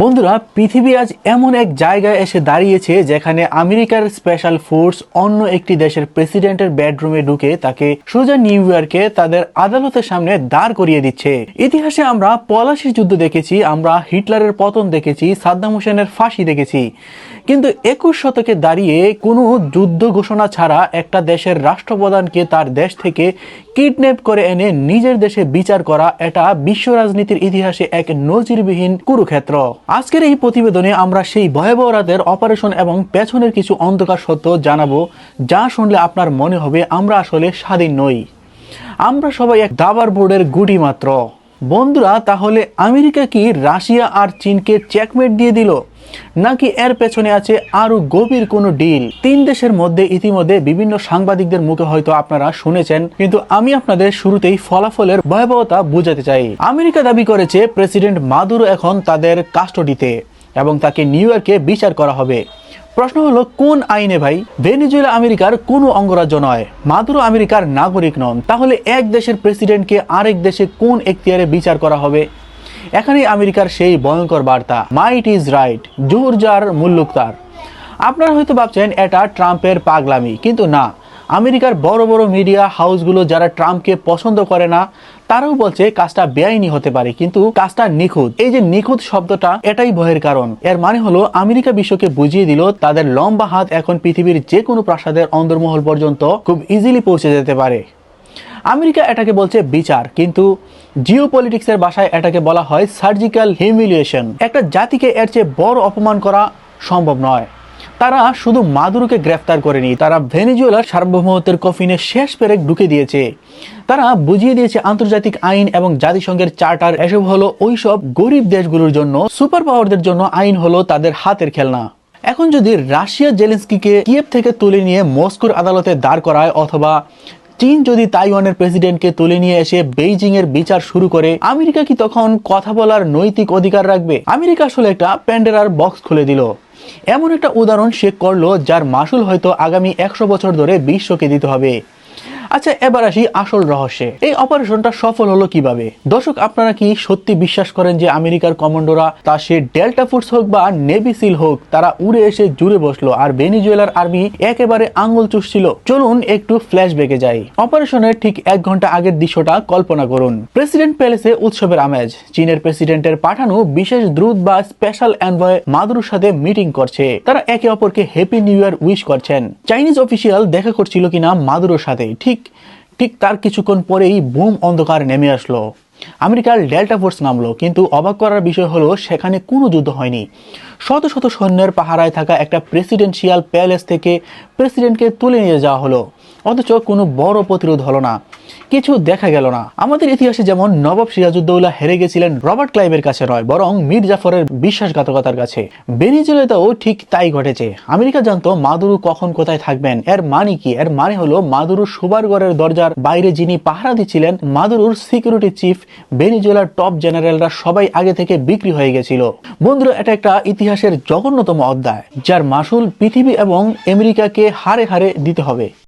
বন্ধুরা, পৃথিবী আজ এমন এক জায়গায় এসে দাঁড়িয়েছে যেখানে আমেরিকার স্পেশাল ফোর্স অন্য একটি দেশের প্রেসিডেন্টের বেডরুমে ঢুকে তাকে সোজা নিউ ইয়র্কে তাদের আদালতের সামনে দাঁড় করিয়ে দিচ্ছে। ইতিহাসে আমরা পলাশির যুদ্ধ দেখেছি, আমরা হিটলারের পতন দেখেছি, সাদ্দাম হোসেনের ফাঁসি দেখেছি। কিন্তু একুশ শতকে দাঁড়িয়ে কোনো যুদ্ধ ঘোষণা ছাড়া একটা দেশের রাষ্ট্রপ্রধানকে তার দেশ থেকে কিডন্যাপ করে এনে নিজের দেশে বিচার করা, এটা বিশ্ব রাজনীতির ইতিহাসে এক নজিরবিহীন কুরুক্ষেত্র। আজকের এই প্রতিবেদনে আমরা সেই ভয়াবহ রাতের অপারেশন এবং পেছনের কিছু অন্ধকার সত্য জানাব, যা শুনলে আপনার মনে হবে আমরা আসলে স্বাধীন নই। আমরা সবাই এক দাবার বোর্ডের গুটি মাত্র। বন্ধুরা, তাহলে আমেরিকা কি রাশিয়া আর চীনকে চেকমেট দিয়ে দিল? নাকি এর পেছনে আছে আরও গভীর কোনো ডিল তিন দেশের মধ্যে ইতিমধ্যে বিভিন্ন সাংবাদিকদের মুখে হয়তো আপনারা শুনেছেন, কিন্তু আমি আপনাদের শুরুতেই ফলাফলের ভয়াবহতা বুঝাতে চাই। আমেরিকা দাবি করেছে প্রেসিডেন্ট মাদুরো এখন তাদের কাস্টডিতে এবং তাকে নিউ ইয়র্কে বিচার করা হবে। প্রশ্ন হলো, কোন আইনে ভাই? ভেনিজুয়েলা আমেরিকার কোনো অঙ্গরাজ্য নয়। মাদুরো আমেরিকার নাগরিক নন। তাহলে এক দেশের প্রেসিডেন্টকে আরেক দেশে কোন এখতিয়ারে বিচার করা হবে? এখানেই আমেরিকার সেই ভয়ঙ্কর বার্তা মাইট ইজ রাইট জোর যার মুল্লুক তার আপনারা হয়তো ভাবছেন, এটা ট্রাম্পের পাগলামি কিন্তু না। আমেরিকার বড় বড় মিডিয়া হাউসগুলো যারা ট্রাম্পকে পছন্দ করে না, তারাও বলছে কাজটা বেআইনি হতে পারে, কিন্তু কাজটা নিখুঁত। এই যে নিখুঁত শব্দটা, এটাই ভয়ের কারণ। এর মানে হলো, আমেরিকা বিশ্বকে বুঝিয়ে দিল, তাদের লম্বা হাত এখন পৃথিবীর যে কোনো প্রাসাদের অন্দরমহল পর্যন্ত খুব ইজিলি পৌঁছে যেতে পারে। আমেরিকা এটাকে বলছে বিচার, কিন্তু জিও পলিটিক্সের ভাষায় এটাকে বলা হয় সার্জিক্যাল হিউমিলিয়েশন। একটা জাতিকে এর চেয়ে বড় অপমান করা সম্ভব নয়। তারা শুধু মাদুরোকে গ্রেফতার করেনি, তারা ভেনেজুয়েলার সার্বভৌমত্বের কফিনে শেষ পেরেক ঢুকে দিয়েছে। তারা বুঝিয়ে দিয়েছে আন্তর্জাতিক আইন এবং জাতিসংঘের চার্টার, এসব হলো ওইসব গরিব দেশগুলোর জন্য সুপার পাওয়ারদের জন্য আইন হলো তাদের হাতের খেলনা। এখন যদি রাশিয়া জেলেন্সকিকে কিয়েভ থেকে তুলে নিয়ে মস্কোর আদালতে দাঁড় করায় অথবা চীন যদি তাইওয়ানের প্রেসিডেন্টকে তুলে নিয়ে এসে বেইজিং এর বিচার শুরু করে, আমেরিকা কি তখন কথা বলার নৈতিক অধিকার রাখবে? আমেরিকা আসলে একটা প্যান্ডেরার বক্স খুলে দিল। এমন একটা উদাহরণ সে করল যার মাসুল হয়তো আগামী একশো বছর ধরে বিশ্বকে দিতে হবে। আচ্ছা এবার আসি আসল রহস্যে। এই অপারেশনটা সফল হলো কীভাবে? দর্শক, আপনারা কি সত্যি বিশ্বাস করেন যে আমেরিকার কমান্ডোরা তা সে ডেল্টা ফোর্স হোক বা নেভি সিল হোক, তারা উড়ে এসে জুড়ে বসল আর ভেনিজুয়েলার আর্মি একেবারে আঙ্গুল চুষছিল। চলুন একটু ফ্ল্যাশ ফ্ল্যাশব্যাকে যাই। অপারেশনের ঠিক এক ঘণ্টা আগের দৃশ্যটা কল্পনা করুন। প্রেসিডেন্ট প্যালেসে উৎসবের আমেজ। চীনের প্রেসিডেন্টের পাঠানো বিশেষ দ্রুত বা স্পেশাল এনভয় মাদুরুর সাথে মিটিং করছে। তারা একে অপরকে হ্যাপি নিউ ইয়ার উইশ করছেন। চাইনিজ অফিসিয়াল দেখা করছিল কিনা মাদুরোর সাথে ঠিক ঠিক তার কিছুক্ষণ পরেই বুম অন্ধকার নেমে আসলো। আমেরিকার ডেল্টা ফোর্স নামলো, কিন্তু অবাক করার বিষয় হলো সেখানে কোনো যুদ্ধ হয়নি। শত শত সৈন্যের পাহারায় থাকা একটা প্রেসিডেন্সিয়াল প্যালেস থেকে প্রেসিডেন্টকে তুলে নিয়ে যাওয়া হলো। অথচ কোনো বড় প্রতিরোধ হলো না। কিছু দেখা গেল না। আমাদের ইতিহাসে যেমন নবাব সিরাজউদ্দৌলা হেরে গেছিলেন রবার্ট ক্লাইভের কাছে নয়, বরং মীর জাফরের বিশ্বাসঘাতকতার কাছে। বেনিজুয়েলাতেও ঠিক তাই ঘটেছে। আমেরিকা জানতো মাদুরু কখন কোথায় থাকবেন, এর মানে কি? এর মানে হলো মাদুরুর সুবারগড়ের দরজার বাইরে যিনি পাহারা দিচ্ছিলেন, মাদুরুর সিকিউরিটি চিফ বেনিজুয়েলার টপ জেনারেলরা সবাই আগে থেকে বিক্রি হয়ে গেছিল। বন্ধুরা, এটা একটা ইতিহাসের জঘন্যতম অধ্যায়, যার মাসুল পৃথিবী এবং আমেরিকাকে হারে হারে দিতে হবে।